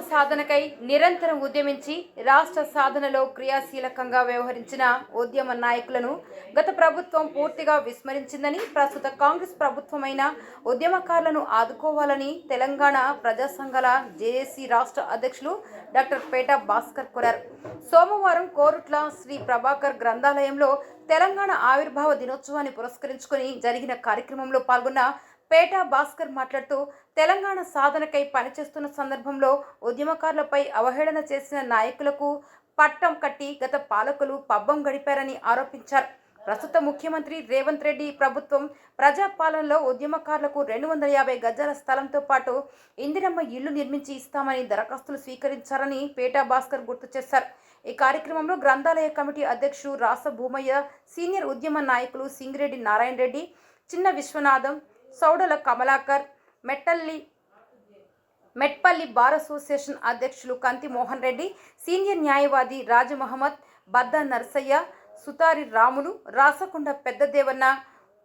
రాష్ట్ర సాధనకై నిరంతరం ఉద్యమించి రాష్ట్ర సాధనలో క్రియాశీలకంగా వ్యవహరించిన ఉద్యమ నాయకులను గత ప్రభుత్వం పూర్తిగా విస్మరించిందని ప్రస్తుత కాంగ్రెస్ ప్రభుత్వమైన ఉద్యమకారులను ఆదుకోవాలని తెలంగాణ ప్రజా సంఘాల జేఏసీ రాష్ట్ర అధ్యక్షులు డాక్టర్ పేట భాస్కర్ కోరారు. సోమవారం కోరుట్ల శ్రీ ప్రభాకర్ గ్రంథాలయంలో తెలంగాణ ఆవిర్భావ దినోత్సవాన్ని పురస్కరించుకొని జరిగిన కార్యక్రమంలో పాల్గొన్న పేట భాస్కర్ మాట్లాడుతూ తెలంగాణ సాధనకై పనిచేస్తున్న సందర్భంలో ఉద్యమకారులపై అవహేళన చేసిన నాయకులకు పట్టం కట్టి గత పాలకులు పబ్బం గడిపారని ఆరోపించారు. ప్రస్తుత ముఖ్యమంత్రి రేవంత్ రెడ్డి ప్రభుత్వం ప్రజాపాలనలో ఉద్యమకారులకు రెండు వందల యాభై గజాల స్థలంతో పాటు ఇందిరమ్మ ఇల్లు నిర్మించి ఇస్తామని దరఖాస్తులు స్వీకరించారని పేటా భాస్కర్ గుర్తు చేశారు. ఈ కార్యక్రమంలో గ్రంథాలయ కమిటీ అధ్యక్షుడు రాస భూమయ్య సీనియర్ ఉద్యమ నాయకులు సింగిరెడ్డి నారాయణ రెడ్డి చిన్న విశ్వనాథం సౌడల కమలాకర్ మెట్టల్లి మెట్పల్లి బార్ అసోసియేషన్ అధ్యక్షులు కంతి మోహన్ రెడ్డి సీనియర్ న్యాయవాది రాజమహమ్మద్ బద్ద నరసయ్య సుతారి రాములు రాసకొండ పెద్దదేవన్న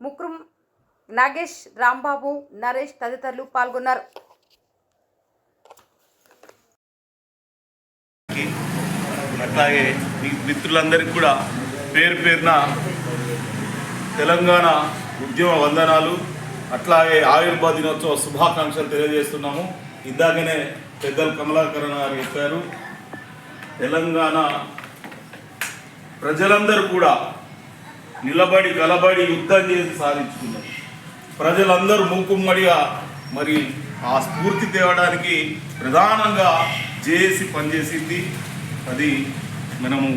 ముక్రం నాగేష్ రాంబాబు నరేష్ తదితరులు పాల్గొన్నారు. అట్లాగే మిత్రులందరికీ కూడా పేరు పేరున తెలంగాణ ఉద్యమ వందనాలు. అట్లాగే ఆయుర్వేద దినోత్సవ శుభాకాంక్షలు తెలియజేస్తున్నాము. ఇందాకనే పెద్దలు కమలాకరణ గారు చెప్పారు. తెలంగాణ ప్రజలందరూ కూడా నిలబడి గలబడి యుద్ధం చేసి సాధించుకున్నారు. ప్రజలందరూ మూకుమ్మడిగా మరి ఆ స్ఫూర్తి తేవడానికి ప్రధానంగా జేఏసీ పనిచేసింది. అది మనము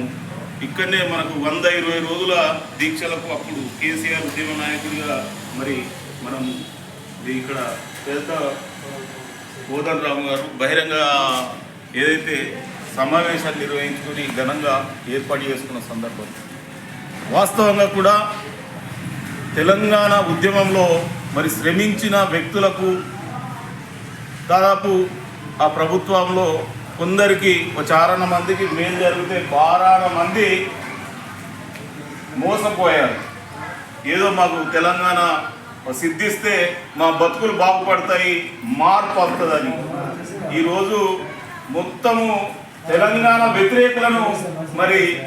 ఇక్కడనే మనకు వంద ఇరవై రోజుల దీక్షలకు అప్పుడు కేసీఆర్ ఉద్యమ నాయకుడిగా మరి మనం ఇక్కడ పెద్ద కోదండ రాము గారు బహిరంగ ఏదైతే సమావేశాలు నిర్వహించుకుని ఘనంగా ఏర్పాటు చేసుకున్న సందర్భం. వాస్తవంగా కూడా తెలంగాణ ఉద్యమంలో మరి శ్రమించిన వ్యక్తులకు దాదాపు ఆ ప్రభుత్వంలో కొందరికి ఒక చారణ మందికి మేలు జరిగితే బారాన మంది మోసపోయారు. ఏదో మాకు తెలంగాణ సిద్ధిస్తే మా బతుకులు బాగుపడతాయి మార్పు వస్తుందని. ఈరోజు మొత్తము తెలంగాణ వ్యతిరేకులను మరి